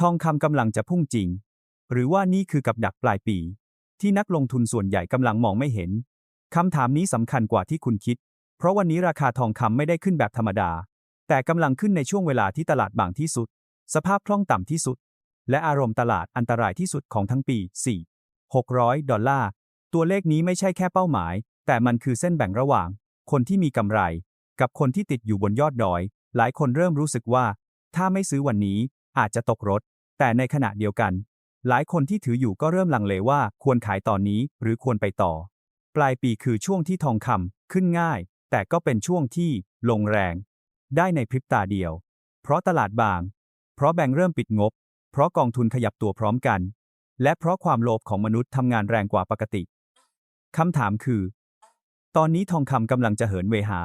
ทองคำกำลังจะพุ่งจริง หรือว่านี่คือกับดักปลายปี ที่นักลงทุนส่วนใหญ่กำลังมองไม่เห็นคำถามนี้สำคัญกว่าที่คุณคิด เพราะวันนี้ราคาทองคำไม่ได้ขึ้นแบบธรรมดา แต่กำลังขึ้นในช่วงเวลาที่ตลาดบางที่สุด สภาพคล่องต่ำที่สุด และอารมณ์ตลาดอันตรายที่สุดของทั้งปี 4 600 ดอลลาร์ ตัวเลขนี้ไม่ใช่แค่เป้าหมาย แต่มันคือเส้นแบ่งระหว่าง คนที่มีกำไร กับคนที่ติดอยู่บนยอดดอย หลายคนเริ่มรู้สึกว่า ถ้าไม่ซื้อวันนี้อาจจะตกรถ แต่ในขณะเดียวกัน หลายคนที่ถืออยู่ก็เริ่มลังเลว่าควรขายตอนนี้หรือควรไปต่อ ปลายปีคือช่วงที่ทองคำขึ้นง่าย แต่ก็เป็นช่วงที่ลงแรง ได้ในพริบตาเดียว เพราะตลาดบาง เพราะแบงก์เริ่มปิดงบ เพราะกองทุนขยับตัวพร้อมกัน และเพราะความโลภของมนุษย์ทำงานแรงกว่าปกติคำถามคือ ตอนนี้ทองคำกำลังจะเหินเวหา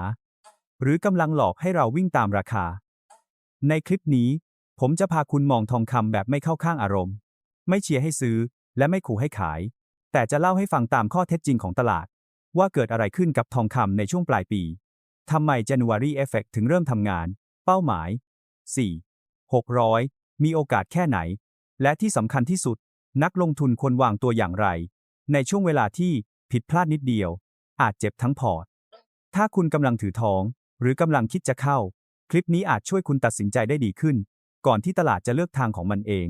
หรือกำลังหลอกให้เราวิ่งตามราคา ในคลิปนี้ ผมจะพาคุณมองทองคำแบบไม่เข้าข้างอารมณ์ ไม่เชียร์ให้ซื้อ และไม่ขู่ให้ขาย แต่จะเล่าให้ฟังตามข้อเท็จจริงของตลาด ว่าเกิดอะไรขึ้นกับทองคำในช่วงปลายปีทำไม January Effect ถึงเริ่มทำงาน เป้าหมาย 4 600 มีโอกาสแค่ไหน และที่สำคัญที่สุด นักลงทุนควรวางตัวอย่างไร ในช่วงเวลาที่ผิดพลาดนิดเดียว อาจเจ็บทั้งพอร์ต ถ้าคุณกำลังถือทอง หรือกำลังคิดจะเข้า คลิปนี้อาจช่วยคุณตัดสินใจได้ดีขึ้น ก่อนที่ตลาดจะเลือกทางของมันเอง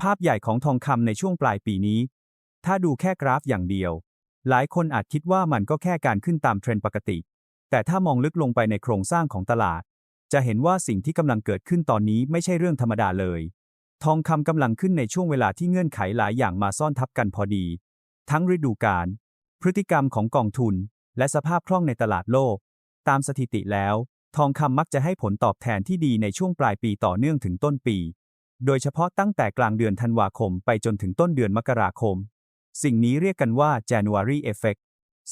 ภาพใหญ่ของทองคำในช่วงปลายปีนี้ ถ้าดูแค่กราฟอย่างเดียว หลายคนอาจคิดว่ามันก็แค่การขึ้นตามเทรนด์ปกติ แต่ถ้ามองลึกลงไปในโครงสร้างของตลาด จะเห็นว่าสิ่งที่กำลังเกิดขึ้นตอนนี้ไม่ใช่เรื่องธรรมดาเลย ทองคำกำลังขึ้นในช่วงเวลาที่เงื่อนไขหลายอย่างมาซ่อนทับกันพอดี ทั้งฤดูกาลพฤติกรรมของกองทุน และสภาพคล่องในตลาดโลก ตามสถิติแล้ว ทองคำมักจะให้ผลตอบแทนที่ดีในช่วงปลายปีต่อเนื่องถึงต้นปี โดยเฉพาะตั้งแต่กลางเดือนธันวาคมไปจนถึงต้นเดือนมกราคม สิ่งนี้เรียกกันว่า January Effect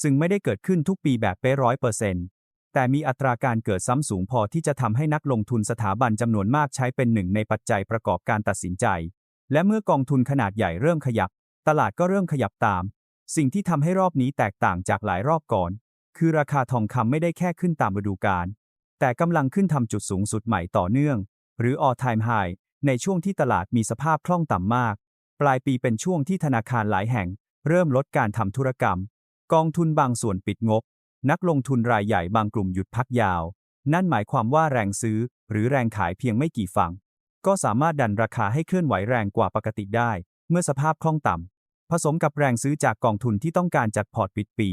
ซึ่งไม่ได้เกิดขึ้นทุกปีแบบเป๊ะร้อยเปอร์เซ็นต์แต่มีอัตราการเกิดซ้ำสูงพอที่จะทำให้นักลงทุนสถาบันจำนวนมากใช้เป็นหนึ่งในปัจจัยประกอบการตัดสินใจ และเมื่อกองทุนขนาดใหญ่เริ่มขยับ ตลาดก็เริ่มขยับตาม สิ่งที่ทำให้รอบนี้แตกต่างจากหลายรอบก่อน คือราคาทองคำไม่ได้แค่ขึ้นตามฤดูกาล แต่กำลังขึ้นทำจุดสูงสุดใหม่ต่อเนื่อง หรือ all time high ในช่วงที่ตลาดมีสภาพคล่องต่ำมาก ปลายปีเป็นช่วงที่ธนาคารหลายแห่ง เริ่มลดการทำธุรกรรม กองทุนบางส่วนปิดงบ นักลงทุนรายใหญ่บางกลุ่มหยุดพักยาว นั่นหมายความว่าแรงซื้อ หรือแรงขายเพียงไม่กี่ฝั่ง ก็สามารถดันราคาให้เคลื่อนไหวแรงกว่าปกติได้ เมื่อสภาพคล่องต่ำผสมกับแรงซื้อจากกองทุนที่ต้องการจัดพอร์ตปิดปี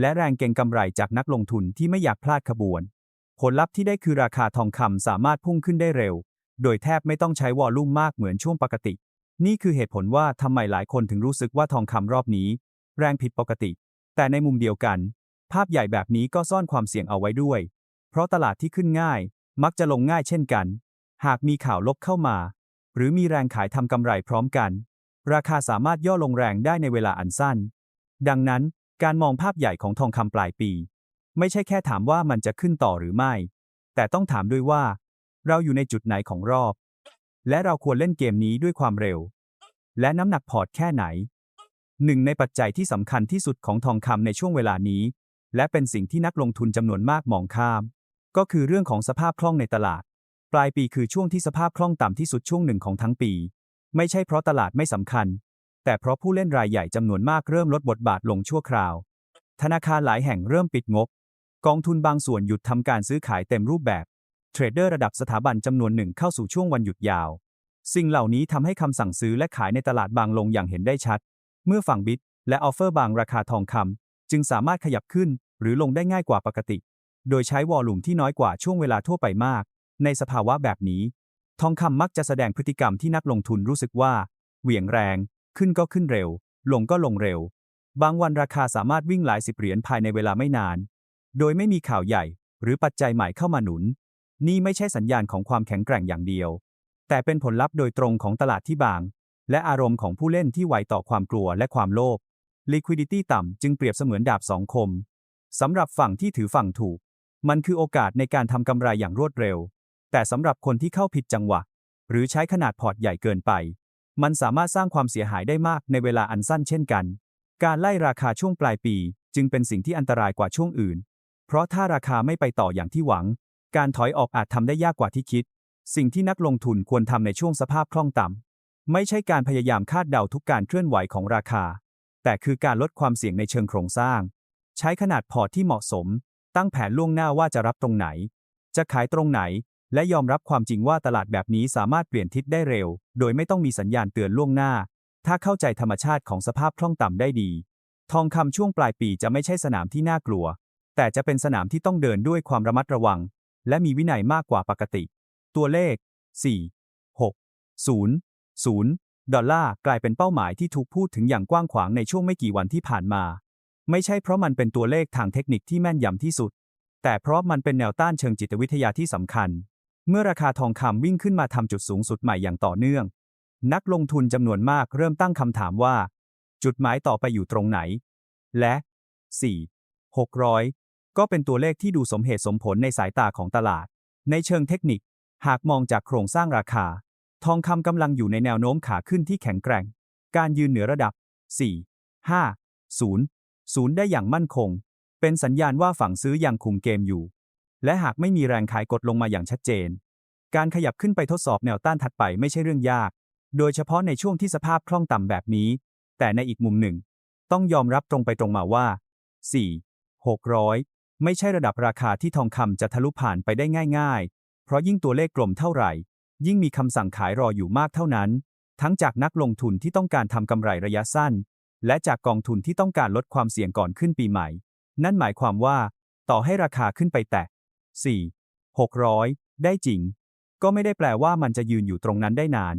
และแรงเก็งกำไรจากนักลงทุนที่ไม่อยากพลาดขบวน ผลลัพธ์ที่ได้คือราคาทองคำสามารถพุ่งขึ้นได้เร็ว โดยแทบไม่ต้องใช้วอลลุ่มมากเหมือนช่วงปกติ นี่คือเหตุผลว่าทำไมหลายคนถึงรู้สึกว่าทองคำรอบนี้ แรงผิดปกติ แต่ในมุมเดียวกัน ภาพใหญ่แบบนี้ก็ซ่อนความเสี่ยงเอาไว้ด้วย เพราะตลาดที่ขึ้นง่าย มักจะลงง่ายเช่นกัน หากมีข่าวลบเข้ามา หรือมีแรงขายทำกำไรพร้อมกัน ราคาสามารถย่อลงแรงได้ในเวลาอันสั้น ดังนั้น การมองภาพใหญ่ของทองคำปลายปี ไม่ใช่แค่ถามว่ามันจะขึ้นต่อหรือไม่ แต่ต้องถามด้วยว่า เราอยู่ในจุดไหนของรอบ และเราควรเล่นเกมนี้ด้วยความเร็ว และน้ำหนักพอร์ตแค่ไหน หนึ่งในปัจจัยที่สำคัญที่สุดของทองคำในช่วงเวลานี้ และเป็นสิ่งที่นักลงทุนจำนวนมากมองข้าม ก็คือเรื่องของสภาพคล่องในตลาด ปลายปีคือช่วงที่สภาพคล่องต่ำที่สุดช่วงหนึ่งของทั้งปี ไม่ใช่เพราะตลาดไม่สำคัญ แต่เพราะผู้เล่นรายใหญ่จำนวนมากเริ่มลดบทบาทลงชั่วคราวธนาคารหลายแห่งเริ่มปิดงบ กองทุนบางส่วนหยุดทำการซื้อขายเต็มรูปแบบ เทรดเดอร์ระดับสถาบันจำนวนหนึ่งเข้าสู่ช่วงวันหยุดยาว สิ่งเหล่านี้ทำให้คำสั่งซื้อและขายในตลาดบางลงอย่างเห็นได้ชัด เมื่อฝั่งบิดและออฟเฟอร์บางราคาทองคำจึงสามารถขยับขึ้นหรือลงได้ง่ายกว่าปกติ โดยใช้วอลลุ่มที่น้อยกว่าช่วงเวลาทั่วไปมาก ในสภาวะแบบนี้ ทองคำมักจะแสดงพฤติกรรมที่นักลงทุนรู้สึกว่า เหวี่ยงแรง ขึ้นก็ขึ้นเร็ว ลงก็ลงเร็ว บางวันราคาสามารถวิ่งหลายสิบเหรียญภายในเวลาไม่นาน โดยไม่มีข่าวใหญ่ หรือปัจจัยใหม่เข้ามาหนุน นี่ไม่ใช่สัญญาณของความแข็งแกร่งอย่างเดียว แต่เป็นผลลัพธ์โดยตรงของตลาดที่บาง และอารมณ์ของผู้เล่นที่ไวต่อความกลัวและความโลภ liquidity ต่ำจึงเปรียบเสมือนดาบสองคมสำหรับฝั่งที่ถือฝั่งถูก มันคือโอกาสในการทำกำไรอย่างรวดเร็ว แต่สำหรับคนที่เข้าผิดจังหวะ หรือใช้ขนาดพอร์ตใหญ่เกินไป มันสามารถสร้างความเสียหายได้มากในเวลาอันสั้นเช่นกัน การไล่ราคาช่วงปลายปี จึงเป็นสิ่งที่อันตรายกว่าช่วงอื่น เพราะถ้าราคาไม่ไปต่ออย่างที่หวัง การถอยออกอาจทำได้ยากกว่าที่คิด สิ่งที่นักลงทุนควรทำในช่วงสภาพคล่องต่ไม่ใช่การพยายามคาดเดาทุกการเคลื่อนไหวของราคา แต่คือการลดความเสี่ยงในเชิงโครงสร้าง ใช้ขนาดพอร์ตที่เหมาะสม ตั้งแผนล่วงหน้าว่าจะรับตรงไหน จะขายตรงไหน และยอมรับความจริงว่าตลาดแบบนี้สามารถเปลี่ยนทิศได้เร็ว โดยไม่ต้องมีสัญญาณเตือนล่วงหน้า ถ้าเข้าใจธรรมชาติของสภาพคล่องต่ำได้ดี ทองคำช่วงปลายปีจะไม่ใช่สนามที่น่ากลัว แต่จะเป็นสนามที่ต้องเดินด้วยความระมัดระวัง และมีวินัยมากกว่าปกติ ตัวเลข 4 6 0 0 ดอลลาร์กลายเป็นเป้าหมายที่ถูกพูดถึงอย่างกว้างขวางในช่วงไม่กี่วันที่ผ่านมา ไม่ใช่เพราะมันเป็นตัวเลขทางเทคนิคที่แม่นยำที่สุด แต่เพราะมันเป็นแนวต้านเชิงจิตวิทยาที่สำคัญ เมื่อราคาทองคำวิ่งขึ้นมาทำจุดสูงสุดใหม่อย่างต่อเนื่อง นักลงทุนจำนวนมากเริ่มตั้งคำถามว่า จุดหมายต่อไปอยู่ตรงไหน และ 4 600 ก็เป็นตัวเลขที่ดูสมเหตุสมผลในสายตาของตลาด ในเชิงเทคนิค หากมองจากโครงสร้างราคา ทองคำกำลังอยู่ในแนวโน้มขาขึ้นที่แข็งแกร่ง การยืนเหนือระดับ 4 5 0 0 ได้อย่างมั่นคง เป็นสัญญาณว่าฝั่งซื้อยังคุมเกมอยู่ และหากไม่มีแรงขายกดลงมาอย่างชัดเจน การขยับขึ้นไปทดสอบแนวต้านถัดไปไม่ใช่เรื่องยาก โดยเฉพาะในช่วงที่สภาพคล่องต่ำแบบนี้ แต่ในอีกมุมหนึ่ง ต้องยอมรับตรงไปตรงมาว่า 4 600 ไม่ใช่ระดับราคาที่ทองคำจะทะลุผ่านไปได้ง่ายๆ เพราะยิ่งตัวเลขกลมเท่าไหร่ ยิ่งมีคำสั่งขายรออยู่มากเท่านั้น ทั้งจากนักลงทุนที่ต้องการทำกำไรระยะสั้น และจากกองทุนที่ต้องการลดความเสี่ยงก่อนขึ้นปีใหม่ นั่นหมายความว่า ต่อให้ราคาขึ้นไปแตะ 4 600 ได้จริง ก็ไม่ได้แปลว่ามันจะยืนอยู่ตรงนั้นได้นาน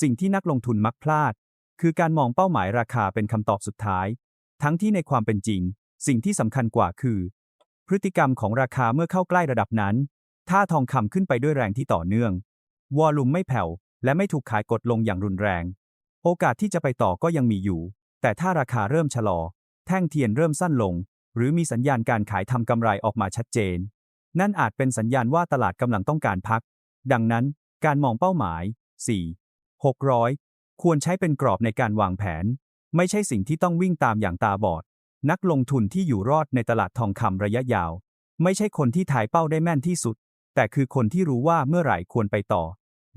สิ่งที่นักลงทุนมักพลาด คือการมองเป้าหมายราคาเป็นคำตอบสุดท้าย ทั้งที่ในความเป็นจริง สิ่งที่สำคัญกว่าคือ พฤติกรรมของราคาเมื่อเข้าใกล้ระดับนั้น ถ้าทองคำขึ้นไปด้วยแรงที่ต่อเนื่อง วอลลุ่มไม่แผ่ว และไม่ถูกขายกดลงอย่างรุนแรง โอกาสที่จะไปต่อก็ยังมีอยู่ แต่ถ้าราคาเริ่มชะลอ แท่งเทียนเริ่มสั้นลง หรือมีสัญญาณการขายทำกำไรออกมาชัดเจน นั่นอาจเป็นสัญญาณว่าตลาดกำลังต้องการพัก ดังนั้นการมองเป้าหมาย 4 600 ควรใช้เป็นกรอบในการวางแผน ไม่ใช่สิ่งที่ต้องวิ่งตามอย่างตาบอด นักลงทุนที่อยู่รอดในตลาดทองคำระยะยาว ไม่ใช่คนที่ถ่ายเป้าได้แม่นที่สุด แต่คือคนที่รู้ว่าเมื่อไหร่ควรไปต่อ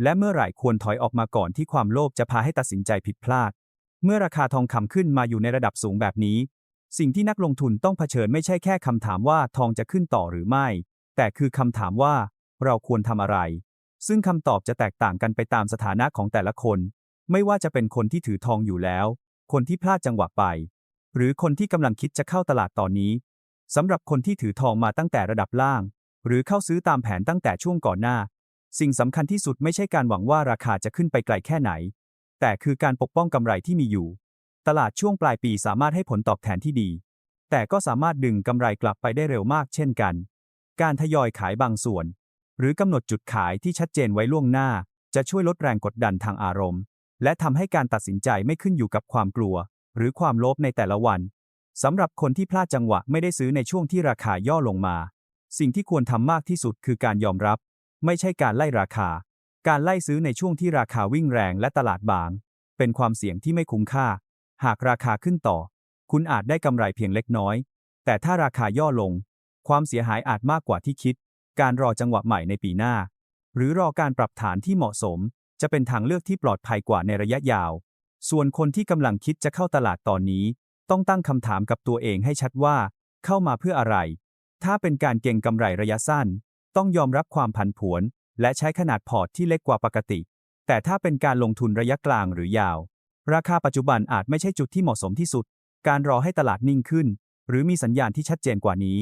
และเมื่อไหร่ควรถอยออกมาก่อนที่ความโลภจะพาให้ตัดสินใจผิดพลาด เมื่อราคาทองคำขึ้นมาอยู่ในระดับสูงแบบนี้ สิ่งที่นักลงทุนต้องเผชิญไม่ใช่แค่คำถามว่าทองจะขึ้นต่อหรือไม่ แต่คือคำถามว่า เราควรทำอะไร ซึ่งคำตอบจะแตกต่างกันไปตามสถานะของแต่ละคน ไม่ว่าจะเป็นคนที่ถือทองอยู่แล้ว คนที่พลาดจังหวะไป หรือคนที่กำลังคิดจะเข้าตลาดตอนนี้สำหรับคนที่ถือทองมาตั้งแต่ระดับล่าง หรือเข้าซื้อตามแผนตั้งแต่ช่วงก่อนหน้า สิ่งสำคัญที่สุดไม่ใช่การหวังว่าราคาจะขึ้นไปไกลแค่ไหน แต่คือการปกป้องกำไรที่มีอยู่ ตลาดช่วงปลายปีสามารถให้ผลตอบแทนที่ดี แต่ก็สามารถดึงกำไรกลับไปได้เร็วมากเช่นกัน การทยอยขายบางส่วน หรือกำหนดจุดขายที่ชัดเจนไว้ล่วงหน้า จะช่วยลดแรงกดดันทางอารมณ์ และทำให้การตัดสินใจไม่ขึ้นอยู่กับความกลัว หรือความโลภในแต่ละวันสำหรับคนที่พลาดจังหวะไม่ได้ซื้อในช่วงที่ราคาย่อลงมา สิ่งที่ควรทำมากที่สุดคือการยอมรับ ไม่ใช่การไล่ราคา การไล่ซื้อในช่วงที่ราคาวิ่งแรงและตลาดบาง เป็นความเสี่ยงที่ไม่คุ้มค่า หากราคาขึ้นต่อ คุณอาจได้กำไรเพียงเล็กน้อย แต่ถ้าราคาย่อลง ความเสียหายอาจมากกว่าที่คิด การรอจังหวะใหม่ในปีหน้า หรือรอการปรับฐานที่เหมาะสม จะเป็นทางเลือกที่ปลอดภัยกว่าในระยะยาว ส่วนคนที่กำลังคิดจะเข้าตลาดตอนนี้ ต้องตั้งคำถามกับตัวเองให้ชัดว่า เข้ามาเพื่ออะไร ถ้าเป็นการเก็งกำไรระยะสั้น ต้องยอมรับความผันผวน และใช้ขนาดพอร์ตที่เล็กกว่าปกติ แต่ถ้าเป็นการลงทุนระยะกลางหรือยาว ราคาปัจจุบันอาจไม่ใช่จุดที่เหมาะสมที่สุด การรอให้ตลาดนิ่งขึ้น หรือมีสัญญาณที่ชัดเจนกว่านี้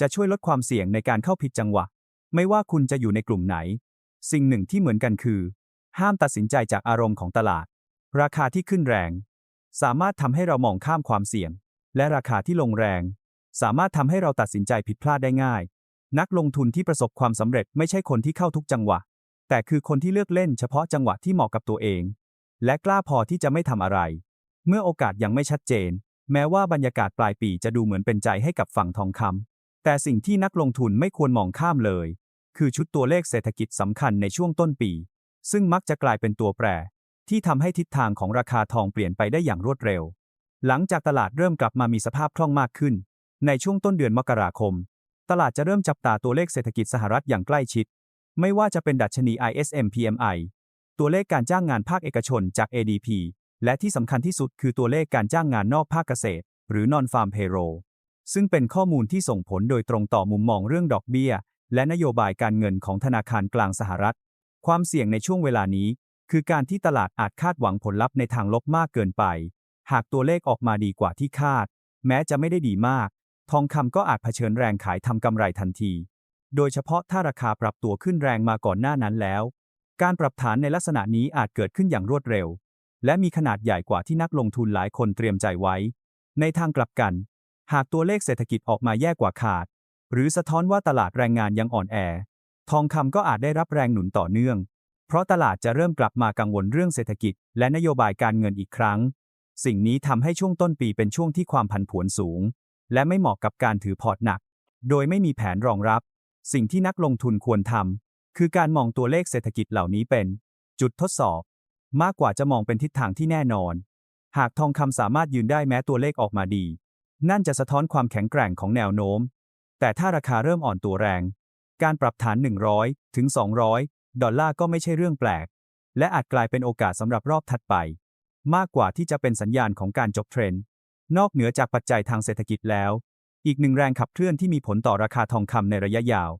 จะช่วยลดความเสี่ยงในการเข้าผิดจังหวะ ไม่ว่าคุณจะอยู่ในกลุ่มไหน สิ่งหนึ่งที่เหมือนกันคือ ห้ามตัดสินใจจากอารมณ์ของตลาด ราคาที่ขึ้นแรง สามารถทำให้เรามองข้ามความเสี่ยง และราคาที่ลงแรง สามารถทำให้เราตัดสินใจผิดพลาดได้ง่าย นักลงทุนที่ประสบความสำเร็จไม่ใช่คนที่เข้าทุกจังหวะ แต่คือคนที่เลือกเล่นเฉพาะจังหวะที่เหมาะกับตัวเอง และกล้าพอที่จะไม่ทำอะไร เมื่อโอกาสยังไม่ชัดเจน แม้ว่าบรรยากาศปลายปีจะดูเหมือนเป็นใจให้กับฝั่งทองคำแต่สิ่งที่นักลงทุนไม่ควรมองข้ามเลย คือชุดตัวเลขเศรษฐกิจสำคัญในช่วงต้นปี ซึ่งมักจะกลายเป็นตัวแปร ที่ทำให้ทิศทางของราคาทองเปลี่ยนไปได้อย่างรวดเร็ว หลังจากตลาดเริ่มกลับมามีสภาพคล่องมากขึ้น ในช่วงต้นเดือนมกราคม ตลาดจะเริ่มจับตาตัวเลขเศรษฐกิจสหรัฐอย่างใกล้ชิด ไม่ว่าจะเป็นดัชนี ISM PMI ตัวเลขการจ้างงานภาคเอกชนจาก ADP และที่สำคัญที่สุดคือตัวเลขการจ้างงานนอกภาคเกษตร หรือ non-farm payroll ซึ่งเป็นข้อมูลที่ส่งผลโดยตรงต่อมุมมองเรื่องดอกเบี้ย และนโยบายการเงินของธนาคารกลางสหรัฐ ความเสี่ยงในช่วงเวลานี้ คือการที่ตลาดอาจคาดหวังผลลัพธ์ในทางลบมากเกินไป หากตัวเลขออกมาดีกว่าที่คาด แม้จะไม่ได้ดีมาก ทองคำก็อาจเผชิญแรงขายทำกำไรทันที โดยเฉพาะถ้าราคาปรับตัวขึ้นแรงมาก่อนหน้านั้นแล้ว การปรับฐานในลักษณะนี้อาจเกิดขึ้นอย่างรวดเร็ว และมีขนาดใหญ่กว่าที่นักลงทุนหลายคนเตรียมใจไว้ ในทางกลับกัน หากตัวเลขเศรษฐกิจออกมาแย่กว่าขาด หรือสะท้อนว่าตลาดแรงงานยังอ่อนแอ ทองคำก็อาจได้รับแรงหนุนต่อเนื่อง เพราะตลาดจะเริ่มกลับมากังวลเรื่องเศรษฐกิจ และนโยบายการเงินอีกครั้ง สิ่งนี้ทำให้ช่วงต้นปีเป็นช่วงที่ความผันผวนสูง และไม่เหมาะกับการถือพอร์ตหนัก โดยไม่มีแผนรองรับ สิ่งที่นักลงทุนควรทำคือการมองตัวเลขเศรษฐกิจเหล่านี้เป็น จุดทดสอบ มากกว่าจะมองเป็นทิศทางที่แน่นอน หากทองคำสามารถยืนได้แม้ตัวเลขออกมาดี นั่นจะสะท้อนความแข็งแกร่งของแนวโน้ม แต่ถ้าราคาเริ่มอ่อนตัวแรง การปรับฐาน 100 ถึง 200 ดอลลาร์ก็ไม่ใช่เรื่องแปลก และอาจกลายเป็นโอกาสสำหรับรอบถัดไป มากกว่าที่จะเป็นสัญญาณของการจบเทรนด์นอกเหนือจากปัจจัยทางเศรษฐกิจแล้ว อีกหนึ่งแรงขับเคลื่อนที่มีผลต่อราคาทองคำในระยะยาว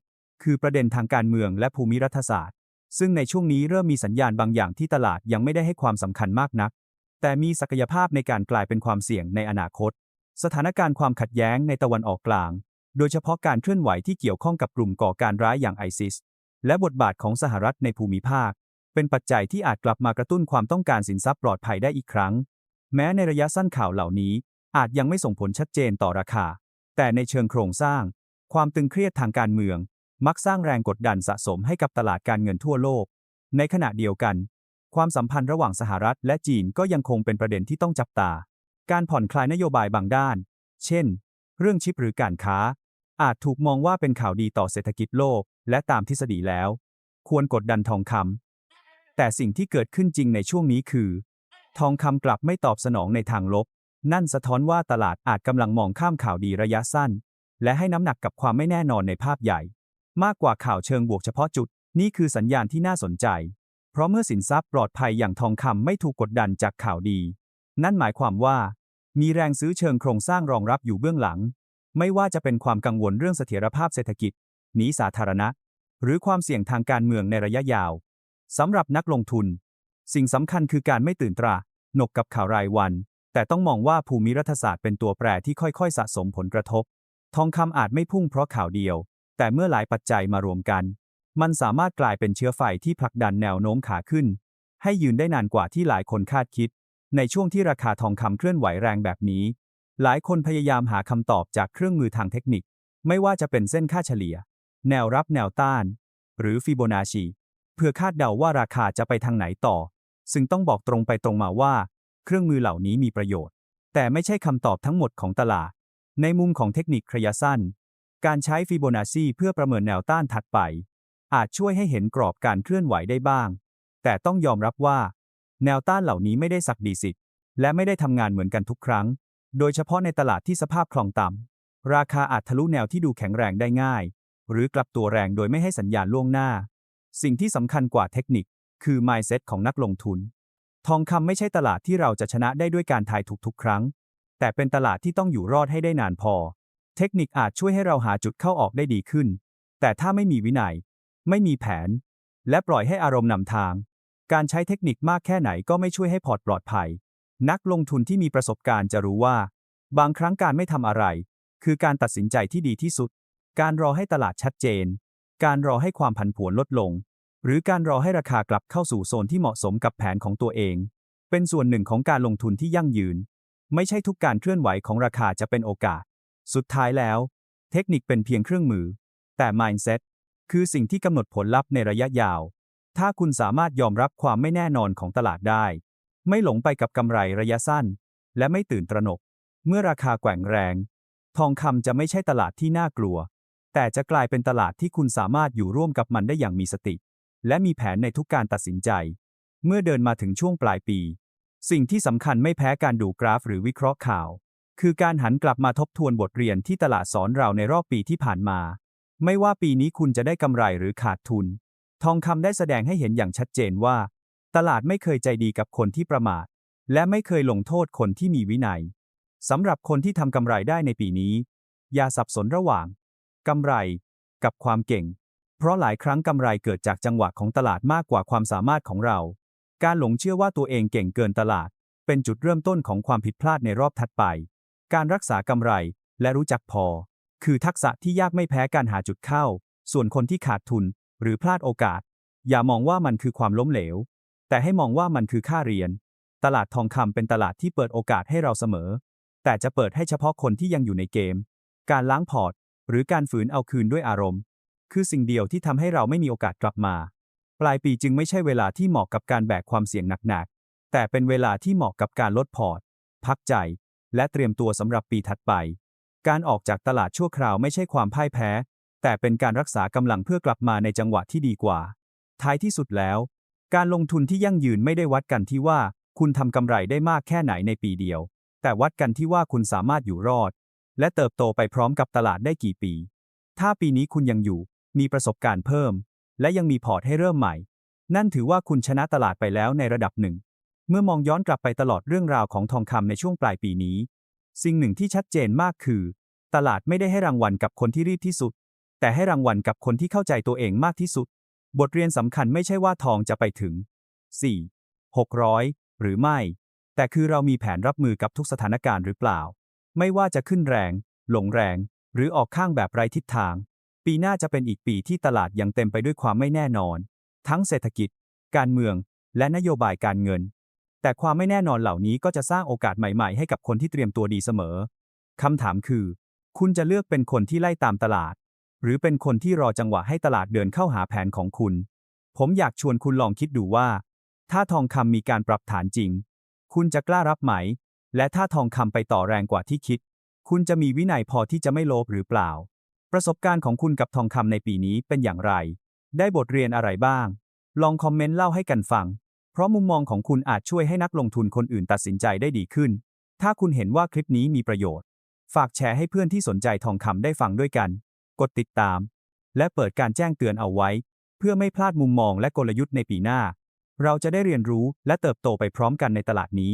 คือประเด็นทางการเมืองและภูมิรัฐศาสตร์ ซึ่งในช่วงนี้เริ่มมีสัญญาณบางอย่างที่ตลาดยังไม่ได้ให้ความสำคัญมากนัก แต่มีศักยภาพในการกลายเป็นความเสี่ยงในอนาคต สถานการณ์ความขัดแย้งในตะวันออกกลาง โดยเฉพาะการเคลื่อนไหวที่เกี่ยวข้องกับกลุ่มก่อการร้ายอย่างไอซิส และบทบาทของสหรัฐในภูมิภาค เป็นปัจจัยที่อาจกลับมากระตุ้นความต้องการสินทรัพย์ปลอดภัยได้อีกครั้ง แม้ในระยะสั้นข่าวเหล่านี้ อาจยังไม่ส่งผลชัดเจนต่อราคา แต่ในเชิงโครงสร้าง ความตึงเครียดทางการเมือง มักสร้างแรงกดดันสะสมให้กับตลาดการเงินทั่วโลก ในขณะเดียวกัน ความสัมพันธ์ระหว่างสหรัฐและจีนก็ยังคงเป็นประเด็นที่ต้องจับตา การผ่อนคลายนโยบายบางด้าน เช่น เรื่องชิปหรือการค้า อาจถูกมองว่าเป็นข่าวดีต่อเศรษฐกิจโลก และตามทฤษฎีแล้ว ควรกดดันทองคำแต่สิ่งที่เกิดขึ้นจริงในช่วงนี้คือ ทองคำกลับไม่ตอบสนองในทางลบ นั่นสะท้อนว่าตลาดอาจกำลังมองข้ามข่าวดีระยะสั้น และให้น้ำหนักกับความไม่แน่นอนในภาพใหญ่ มากกว่าข่าวเชิงบวกเฉพาะจุด นี่คือสัญญาณที่น่าสนใจ เพราะเมื่อสินทรัพย์ปลอดภัยอย่างทองคำไม่ถูกกดดันจากข่าวดี นั่นหมายความว่า มีแรงซื้อเชิงโครงสร้างรองรับอยู่เบื้องหลังไม่ว่าจะเป็นความกังวลเรื่องเสถียรภาพเศรษฐกิจ หนีสาธารณะ หรือความเสี่ยงทางการเมืองในระยะยาวสำหรับนักลงทุน สิ่งสำคัญคือการไม่ตื่นตระหนกกับข่าวรายวัน แต่ต้องมองว่าภูมิรัฐศาสตร์เป็นตัวแปรที่ค่อยๆ สะสมผลกระทบ ทองคำอาจไม่พุ่งเพราะข่าวเดียว แต่เมื่อหลายปัจจัยมารวมกัน มันสามารถกลายเป็นเชื้อไฟที่ผลักดันแนวโน้มขาขึ้น ให้ยืนได้นานกว่าที่หลายคนคาดคิด ในช่วงที่ราคาทองคำเคลื่อนไหวแรงแบบนี้ หลายคนพยายามหาคำตอบจากเครื่องมือทางเทคนิค ไม่ว่าจะเป็นเส้นค่าเฉลี่ย แนวรับแนวต้าน หรือฟิโบนัชชีเพื่อคาดเดาว่าราคาจะไปทางไหนต่อ ซึ่งต้องบอกตรงไปตรงมาว่า เครื่องมือเหล่านี้มีประโยชน์ แต่ไม่ใช่คำตอบทั้งหมดของตลาด ในมุมของเทคนิคระยะสั้น การใช้ฟิโบนัชชีเพื่อประเมินแนวต้านถัดไป อาจช่วยให้เห็นกรอบการเคลื่อนไหวได้บ้าง แต่ต้องยอมรับว่า แนวต้านเหล่านี้ไม่ได้สักดีสิทธิ์และไม่ได้ทำงานเหมือนกันทุกครั้ง โดยเฉพาะในตลาดที่สภาพคล่องต่ำราคาอาจทะลุแนวที่ดูแข็งแรงได้ง่าย หรือกลับตัวแรงโดยไม่ให้สัญญาณล่วงหน้า สิ่งที่สำคัญกว่าเทคนิค คือ mindset ของนักลงทุน ทองคำไม่ใช่ตลาดที่เราจะชนะได้ด้วยการทายถูกทุกครั้ง แต่เป็นตลาดที่ต้องอยู่รอดให้ได้นานพอ เทคนิคอาจช่วยให้เราหาจุดเข้าออกได้ดีขึ้น แต่ถ้าไม่มีวินัย ไม่มีแผน และปล่อยให้อารมณ์นำทาง การใช้เทคนิคมากแค่ไหนก็ไม่ช่วยให้พอร์ตปลอดภัย นักลงทุนที่มีประสบการณ์จะรู้ว่า บางครั้งการไม่ทำอะไร คือการตัดสินใจที่ดีที่สุด การรอให้ตลาดชัดเจน การรอให้ความผันผวนลดลง หรือการรอให้ราคากลับเข้าสู่โซนที่เหมาะสมกับแผนของตัวเอง เป็นส่วนหนึ่งของการลงทุนที่ยั่งยืน ไม่ใช่ทุกการเคลื่อนไหวของราคาจะเป็นโอกาส สุดท้ายแล้ว เทคนิคเป็นเพียงเครื่องมือ แต่ mindset คือสิ่งที่กำหนดผลลัพธ์ในระยะยาว ถ้าคุณสามารถยอมรับความไม่แน่นอนของตลาดได้ ไม่หลงไปกับกำไรระยะสั้น และไม่ตื่นตระหนก เมื่อราคาแกว่งแรง ทองคำจะไม่ใช่ตลาดที่น่ากลัว แต่จะกลายเป็นตลาดที่คุณสามารถอยู่ร่วมกับมันได้อย่างมีสติ และมีแผนในทุกการตัดสินใจ เมื่อเดินมาถึงช่วงปลายปี สิ่งที่สำคัญไม่แพ้การดูกราฟหรือวิเคราะห์ข่าว คือการหันกลับมาทบทวนบทเรียนที่ตลาดสอนเราในรอบปีที่ผ่านมา ไม่ว่าปีนี้คุณจะได้กำไรหรือขาดทุน ทองคำได้แสดงให้เห็นอย่างชัดเจนว่า ตลาดไม่เคยใจดีกับคนที่ประมาท และไม่เคยลงโทษคนที่มีวินัยสำหรับคนที่ทำกำไรได้ในปีนี้ อย่าสับสนระหว่าง กำไร กับความเก่ง เพราะหลายครั้งกำไรเกิดจากจังหวะของตลาดมากกว่าความสามารถของเรา การหลงเชื่อว่าตัวเองเก่งเกินตลาด เป็นจุดเริ่มต้นของความผิดพลาดในรอบถัดไป การรักษากำไรและรู้จักพอ คือทักษะที่ยากไม่แพ้การหาจุดเข้า ส่วนคนที่ขาดทุน หรือพลาดโอกาส อย่ามองว่ามันคือความล้มเหลว แต่ให้มองว่ามันคือค่าเรียน ตลาดทองคำเป็นตลาดที่เปิดโอกาสให้เราเสมอ แต่จะเปิดให้เฉพาะคนที่ยังอยู่ในเกม การล้างพอร์ต หรือการฝืนเอาคืนด้วยอารมณ์ คือสิ่งเดียวที่ทำให้เราไม่มีโอกาสกลับมา ปลายปีจึงไม่ใช่เวลาที่เหมาะกับการแบกความเสี่ยงหนักๆ แต่เป็นเวลาที่เหมาะกับการลดพอร์ต พักใจ และเตรียมตัวสำหรับปีถัดไป การออกจากตลาดชั่วคราวไม่ใช่ความพ่ายแพ้ แต่เป็นการรักษากำลังเพื่อกลับมาในจังหวะที่ดีกว่า ท้ายที่สุดแล้ว การลงทุนที่ยั่งยืนไม่ได้วัดกันที่ว่า คุณทำกำไรได้มากแค่ไหนในปีเดียว แต่วัดกันที่ว่าคุณสามารถอยู่รอด และเติบโตไปพร้อมกับตลาดได้กี่ปี ถ้าปีนี้คุณยังอยู่ มีประสบการณ์เพิ่ม และยังมีพอร์ตให้เริ่มใหม่ นั่นถือว่าคุณชนะตลาดไปแล้วในระดับหนึ่ง เมื่อมองย้อนกลับไปตลอดเรื่องราวของทองคำในช่วงปลายปีนี้ สิ่งหนึ่งที่ชัดเจนมากคือ ตลาดไม่ได้ให้รางวัลกับคนที่รีบที่สุด แต่ให้รางวัลกับคนที่เข้าใจตัวเองมากที่สุด บทเรียนสำคัญไม่ใช่ว่าทองจะไปถึง 4 600 หรือไม่ แต่คือเรามีแผนรับมือกับทุกสถานการณ์หรือเปล่า ไม่ว่าจะขึ้นแรงลงแรง หรือออกข้างแบบไร้ทิศทาง ปีหน้าจะเป็นอีกปีที่ตลาดยังเต็มไปด้วยความไม่แน่นอน ทั้งเศรษฐกิจ การเมือง และนโยบายการเงิน แต่ความไม่แน่นอนเหล่านี้ก็จะสร้างโอกาสใหม่ๆ ให้กับคนที่เตรียมตัวดีเสมอคำถามคือ คุณจะเลือกเป็นคนที่ไล่ตามตลาด หรือเป็นคนที่รอจังหวะให้ตลาดเดินเข้าหาแผนของคุณ ผมอยากชวนคุณลองคิดดูว่า ถ้าทองคำมีการปรับฐานจริง คุณจะกล้ารับไหม และถ้าทองคำไปต่อแรงกว่าที่คิด คุณจะมีวินัยพอที่จะไม่โลภหรือเปล่า ประสบการณ์ของคุณกับทองคำในปีนี้เป็นอย่างไร ได้บทเรียนอะไรบ้าง ลองคอมเมนต์เล่าให้กันฟัง เพราะมุมมองของคุณอาจช่วยให้นักลงทุนคนอื่นตัดสินใจได้ดีขึ้น ถ้าคุณเห็นว่าคลิปนี้มีประโยชน์ ฝากแชร์ให้เพื่อนที่สนใจทองคำได้ฟังด้วยกัน กดติดตาม และเปิดการแจ้งเตือนเอาไว้ เพื่อไม่พลาดมุมมองและกลยุทธ์ในปีหน้า เราจะได้เรียนรู้และเติบโตไปพร้อมกันในตลาดนี้